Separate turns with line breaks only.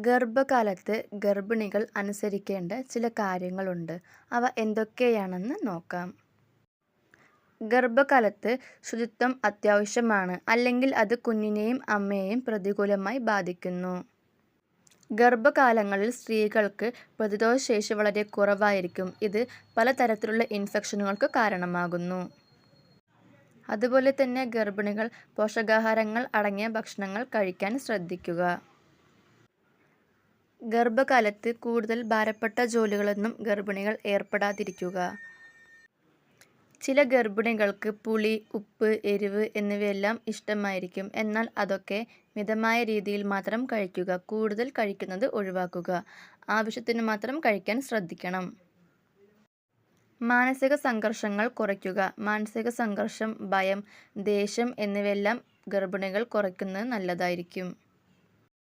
ഗർഭകാലത്ത് ഗർഭിണികൾ അനുസരിക്കേണ്ട ചില കാര്യങ്ങളുണ്ട്. അവ എന്തൊക്കെയാണെന്ന് നോക്കാം. ഗർഭകാലത്ത് ശുചിത്വം അത്യാവശ്യമാണ്. അല്ലെങ്കിൽ അത് കുഞ്ഞിനെയും അമ്മയെയും പ്രതികൂലമായി ബാധിക്കുന്നു. ഗർഭകാലങ്ങളിൽ സ്ത്രീകൾക്ക് പ്രതിരോധശേഷി വളരെ കുറവായിരിക്കും. ഇത് പലതരത്തിലുള്ള ഇൻഫെക്ഷനുകൾക്ക് കാരണമാകുന്നു. അതുപോലെ തന്നെ ഗർഭിണികൾ പോഷകാഹാരങ്ങൾ അടങ്ങിയ ഭക്ഷണങ്ങൾ കഴിക്കാൻ ശ്രദ്ധിക്കുക. ഗർഭകാലത്ത് കൂടുതൽ ഭാരപ്പെട്ട ജോലികളൊന്നും ഗർഭിണികൾ ഏർപ്പെടാതിരിക്കുക. ചില ഗർഭിണികൾക്ക് പുളി, ഉപ്പ്, എരിവ് എന്നിവയെല്ലാം ഇഷ്ടമായിരിക്കും. എന്നാൽ അതൊക്കെ മിതമായ രീതിയിൽ മാത്രം കഴിക്കുക. കൂടുതൽ കഴിക്കുന്നത് ഒഴിവാക്കുക. ആവശ്യത്തിന് മാത്രം കഴിക്കാൻ ശ്രദ്ധിക്കണം. മാനസിക സംഘർഷങ്ങൾ കുറയ്ക്കുക. മാനസിക സംഘർഷം, ഭയം, ദേഷ്യം എന്നിവയെല്ലാം ഗർഭിണികൾ കുറയ്ക്കുന്നത് നല്ലതായിരിക്കും.